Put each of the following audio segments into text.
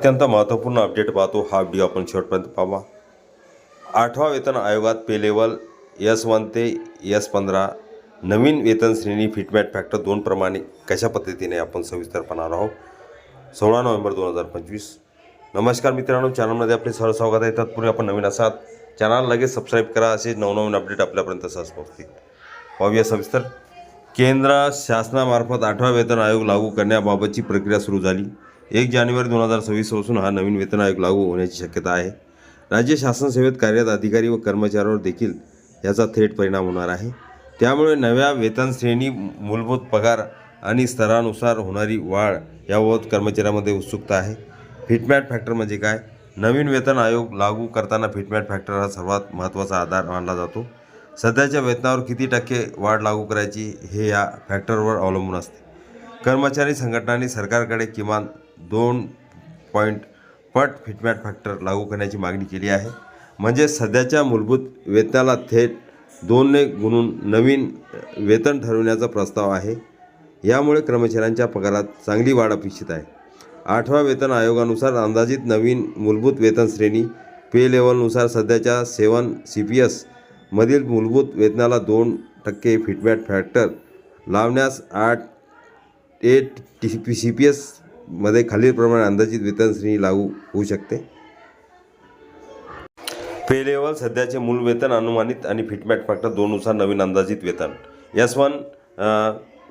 अत्यंत महत्त्वपूर्ण अपडेट पाहतो हा व्हिडिओ आपण शेवटपर्यंत पाहा आठवा वेतन आयोगात पे लेवल एस वन ते एस पंधरा नवीन वेतन श्रेणी फिटमॅट फॅक्टर दोन प्रमाणे कशा पद्धतीने आपण सविस्तर पाहणार आहोत? सोळा नोव्हेंबर दोन हजार पंचवीस. नमस्कार मित्रांनो चॅनलमध्ये आपले सहज स्वागत आहे. तत्पूर्वी आपण नवीन असाल चॅनल लगेच सबस्क्राईब करा असे नवनवीन अपडेट आपल्यापर्यंत सहज पोहोचतील पाहूया सविस्तर. केंद्र शासनामार्फत आठवा वेतन आयोग लागू करण्याबाबतची प्रक्रिया सुरू झाली. एक जानेवारी दोन हजार सव्वीसपासून हा नवीन वेतन आयोग लागू होण्याची शक्यता आहे. राज्य शासन सेवेत कार्यरत अधिकारी व कर्मचाऱ्यांवर देखील याचा थेट परिणाम होणार आहे. त्यामुळे नव्या वेतन श्रेणी मूलभूत पगार आणि स्तरानुसार होणारी वाढ याबाबत कर्मचाऱ्यामध्ये उत्सुकता आहे. फिटमॅट फॅक्टर म्हणजे काय? नवीन वेतन आयोग लागू करताना फिटमॅट फॅक्टर हा सर्वात महत्त्वाचा आधार मानला जातो. सध्याच्या वेतनावर किती टक्के वाढ लागू करायची हे या फॅक्टरवर अवलंबून असते. कर्मचारी संघटनांनी सरकारकडे किमान दोन पॉईंट पट फिटमॅट फॅक्टर लागू करण्याची मागणी केली आहे. म्हणजे सध्याच्या मूलभूत वेतनाला थेट दोनने गुणून नवीन वेतन ठरवण्याचा प्रस्ताव आहे. यामुळे कर्मचाऱ्यांच्या पगारात चांगली वाढ अपेक्षित आहे. आठव्या वेतन आयोगानुसार अंदाजित नवीन मूलभूत वेतन श्रेणी पे लेवलनुसार सध्याच्या सेवन सी पी एस मधील मूलभूत वेतनाला दोन टक्के फिटमॅट फॅक्टर लावण्यास आठ A T P C P एसमध्ये खालीलप्रमाणे अंदाजित वेतनश्रेणी लागू होऊ शकते. पे लेवल सध्याचे मूल वेतन अनुमानित आणि फिटमॅट फॅक्टर दोननुसार नवीन अंदाजित वेतन. एस वन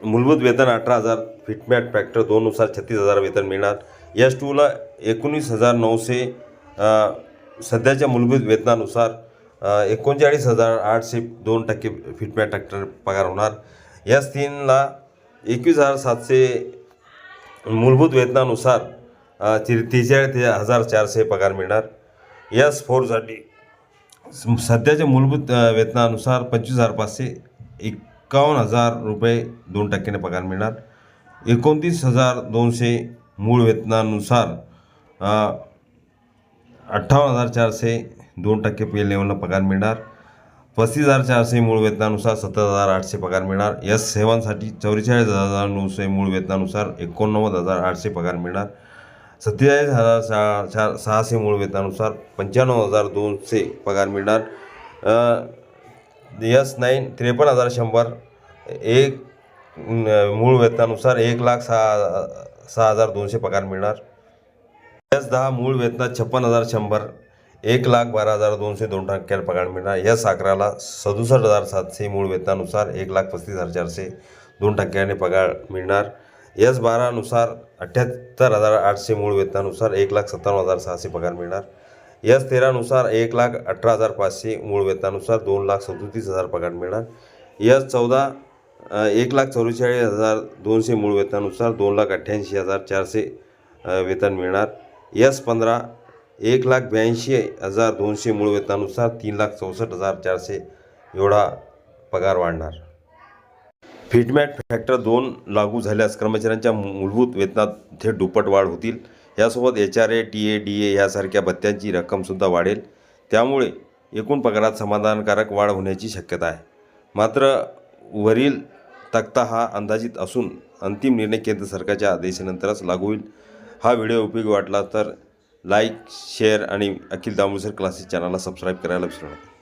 मूलभूत वेतन अठरा हजार फिटमॅट फॅक्टर दोननुसार छत्तीस हजार वेतन मिळणार. एस टूला एकोणीस हजार नऊशे सध्याच्या मूलभूत वेतनानुसार एकोणचाळीस हजार आठशे दोन टक्के फिटमॅट फॅक्टर पगार होणार. एस तीनला एकवीस हजार सातशे मूलभूत वेतनानुसार ति त्रेचाळीस हजार चारशे पगार मिळणार. एस फोरसाठी सध्याच्या मूलभूत वेतनानुसार पंचवीस हजार पाचशे एकावन्न हजार रुपये दोन टक्क्याने पगार मिळणार. एकोणतीस हजार दोनशे मूळ वेतनानुसार अठ्ठावन्न हजार चारशे दोन टक्के पे लेवलला पगार मिळणार. पस्तीस हजार चारशे मूळ वेतनानुसार सत्तर हजार आठशे पगार मिळणार. एस सेवनसाठी चौवेचाळीस हजार नऊशे मूळ वेतनानुसार एकोणनव्वद हजार आठशे पगार मिळणार. सत्तेचाळीस हजार सहा चार सहाशे मूळ वेतनानुसार पंच्याण्णव हजार दोनशे पगार मिळणार. एस नाईन त्रेपन्न हजार शंभर. एक मूळ वेतनानुसार एक लाख सहा सहा हजार दोनशे पगार मिळणार. एस दहा मूळ वेतनात छप्पन हजार शंभर. एक लाख बारा हजार दोनशे दोन टक्क्याला पगार मिळणार. या अकराला सदुसष्ट हजार सातशे मूळ वेतनानुसार एक लाख पस्तीस हजार चारशे दोन टक्क्याने पगार मिळणार. एस बारानुसार अठ्ठ्याहत्तर हजार आठशे मूळ वेतनानुसार एक लाख सत्तावन्न हजार सहाशे पगार मिळणार. एस तेरानुसार एक लाख अठरा हजार पाचशे मूळ वेतनानुसार दोन लाख सदोतीस हजार पगार मिळणार. एस चौदा एक लाख चौवेचाळीस हजार दोनशे मूळ वेतनानुसार दोन लाख अठ्ठ्याऐंशी हजार चारशे वेतन मिळणार. एस पंधरा एक लाख ब्याऐंशी हजार दोनशे मूळ वेतनानुसार तीन लाख चौसष्ट हजार चारशे एवढा पगार वाढणार. फिटमॅट फॅक्टर दोन लागू झाल्यास कर्मचाऱ्यांच्या मूलभूत वेतनात थेट दुप्पट वाढ होतील. यासोबत H R A T A D A यासारख्या भत्त्यांची रक्कमसुद्धा वाढेल. त्यामुळे एकूण पगारात समाधानकारक वाढ होण्याची शक्यता आहे. मात्र वरील तक्ता हा अंदाजित असून अंतिम निर्णय केंद्र सरकारच्या आदेशानंतरच लागू होईल. हा व्हिडिओ उपयोगी वाटला तर लाईक शेअर आणि अखिल दामोसर क्लासेस चॅनलला सबस्क्राईब करायला विसरू नका.